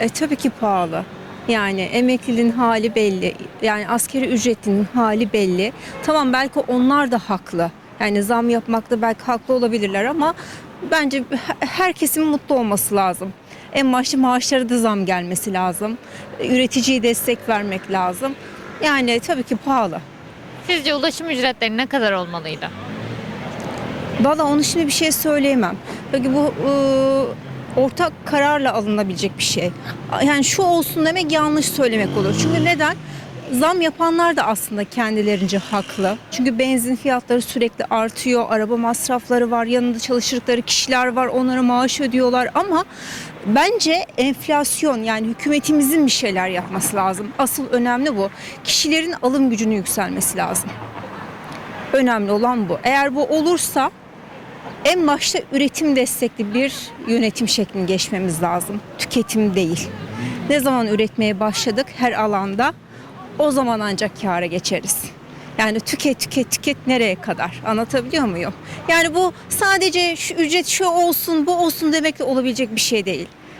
E, tabii ki pahalı. Yani emeklinin hali belli. Yani askeri ücretin hali belli. Tamam belki onlar da haklı. Yani zam yapmakta belki haklı olabilirler ama bence he- herkesin mutlu olması lazım. En başta maaşlara da zam gelmesi lazım. Üreticiye destek vermek lazım. Yani tabii ki pahalı. Sizce ulaşım ücretleri ne kadar olmalıydı? Valla onu şimdi bir şey söyleyemem. Peki bu e, ortak kararla alınabilecek bir şey. Yani şu olsun demek yanlış söylemek olur. Çünkü neden? Zam yapanlar da aslında kendilerince haklı. Çünkü benzin fiyatları sürekli artıyor, araba masrafları var, yanında çalıştıkları kişiler var, onlara maaş ödüyorlar ama bence enflasyon yani hükümetimizin bir şeyler yapması lazım. Asıl önemli bu. Kişilerin alım gücünü yükselmesi lazım. Önemli olan bu. Eğer bu olursa en başta üretim destekli bir yönetim şeklini geçmemiz lazım. Tüketim değil. Ne zaman üretmeye başladık her alanda o zaman ancak kâra geçeriz. Yani tüket tüket tüket nereye kadar anlatabiliyor muyum? Yani bu sadece şu ücret şu olsun bu olsun demekle olabilecek bir şey değil.